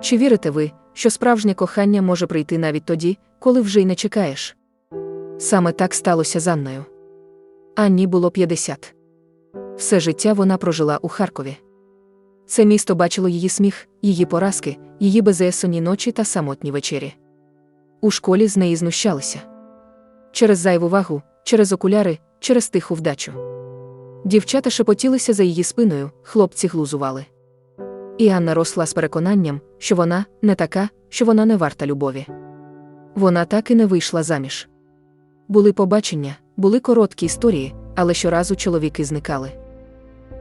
Чи вірите ви, що справжнє кохання може прийти навіть тоді, коли вже й не чекаєш? Саме так сталося з Анною. Анні було 50. Все життя вона прожила у Харкові. Це місто бачило її сміх, її поразки, її безесонні ночі та самотні вечері. У школі з неї знущалися. Через зайву вагу, через окуляри, через тиху вдачу. Дівчата шепотілися за її спиною, хлопці глузували. І Анна росла з переконанням, що вона не така, що вона не варта любові. Вона так і не вийшла заміж. Були побачення, були короткі історії, але щоразу чоловіки зникали.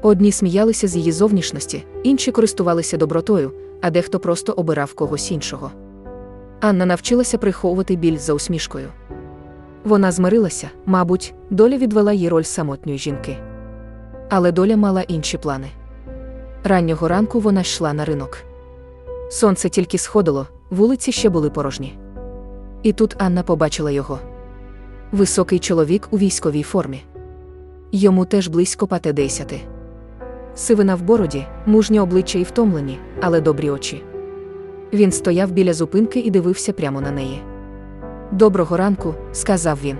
Одні сміялися з її зовнішності, інші користувалися добротою, а дехто просто обирав когось іншого. Анна навчилася приховувати біль за усмішкою. Вона змирилася, мабуть, доля відвела їй роль самотньої жінки. Але доля мала інші плани. Раннього ранку вона йшла на ринок. Сонце тільки сходило, вулиці ще були порожні. І тут Анна побачила його. Високий чоловік у військовій формі. Йому теж близько п'ятдесяти. Сивина в бороді, мужнє обличчя і втомлені, але добрі очі. Він стояв біля зупинки і дивився прямо на неї. Доброго ранку, сказав він.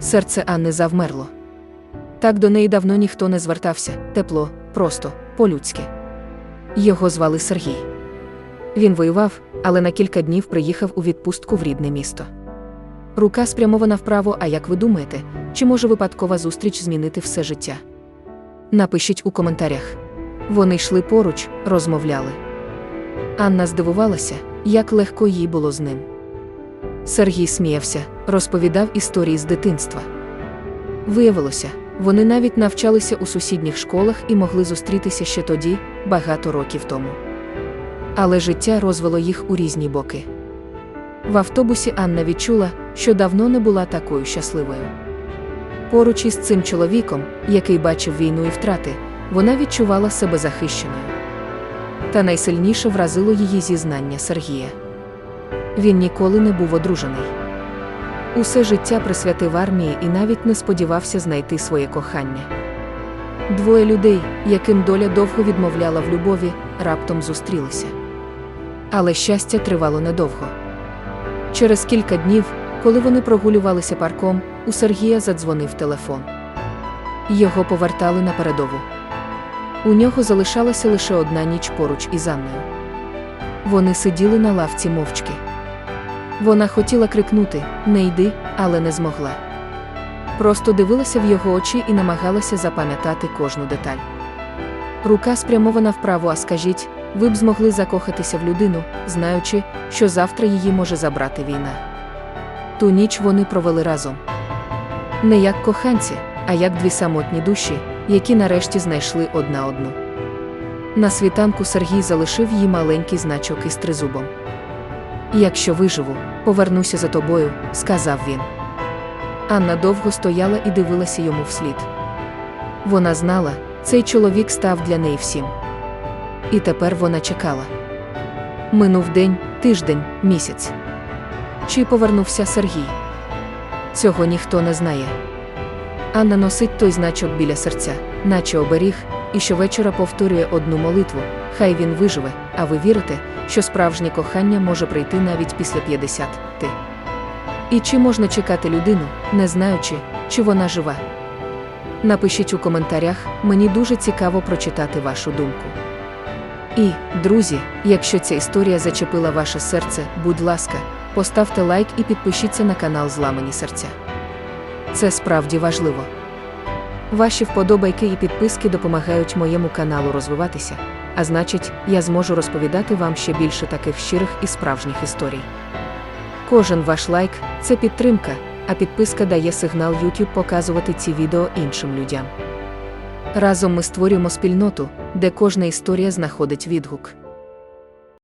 Серце Анни завмерло. Так до неї давно ніхто не звертався, тепло, просто, по-людськи. Його звали Сергій. Він воював, але на кілька днів приїхав у відпустку в рідне місто. Рука спрямована вправо, а як ви думаєте, чи може випадкова зустріч змінити все життя? Напишіть у коментарях. Вони йшли поруч, розмовляли. Анна здивувалася, як легко їй було з ним. Сергій сміявся, розповідав історії з дитинства. Виявилося, вони навіть навчалися у сусідніх школах і могли зустрітися ще тоді, багато років тому. Але життя розвело їх у різні боки. В автобусі Анна відчула, що давно не була такою щасливою. Поруч із цим чоловіком, який бачив війну і втрати, вона відчувала себе захищеною. Та найсильніше вразило її зізнання Сергія. Він ніколи не був одружений. Усе життя присвятив армії і навіть не сподівався знайти своє кохання. Двоє людей, яким доля довго відмовляла в любові, раптом зустрілися. Але щастя тривало недовго. Через кілька днів, коли вони прогулювалися парком, у Сергія задзвонив телефон. Його повертали на передову. У нього залишалася лише одна ніч поруч із Анною. Вони сиділи на лавці мовчки. Вона хотіла крикнути Не йди, але не змогла. Просто дивилася в його очі і намагалася запам'ятати кожну деталь. Рука спрямована вправо, а скажіть, ви б змогли закохатися в людину, знаючи, що завтра її може забрати війна. Ту ніч вони провели разом. Не як коханці, а як дві самотні душі, які нарешті знайшли одна одну. На світанку Сергій залишив їй маленький значок із тризубом. Якщо виживу, повернуся за тобою, сказав він. Анна довго стояла і дивилася йому вслід. Вона знала, цей чоловік став для неї всім. І тепер вона чекала. Минув день, тиждень, місяць. Чи повернувся Сергій? Цього ніхто не знає. Анна носить той значок біля серця, наче оберіг, і щовечора повторює одну молитву: Хай він виживе, а ви вірите, що справжнє кохання може прийти навіть після 50 ти. І чи можна чекати людину, не знаючи, чи вона жива? Напишіть у коментарях, мені дуже цікаво прочитати вашу думку. І, друзі, якщо ця історія зачепила ваше серце, будь ласка, поставте лайк і підпишіться на канал Зламані серця. Це справді важливо. Ваші вподобайки і підписки допомагають моєму каналу розвиватися, а значить, я зможу розповідати вам ще більше таких щирих і справжніх історій. Кожен ваш лайк це підтримка, а підписка дає сигнал YouTube показувати ці відео іншим людям. Разом ми створюємо спільноту, де кожна історія знаходить відгук.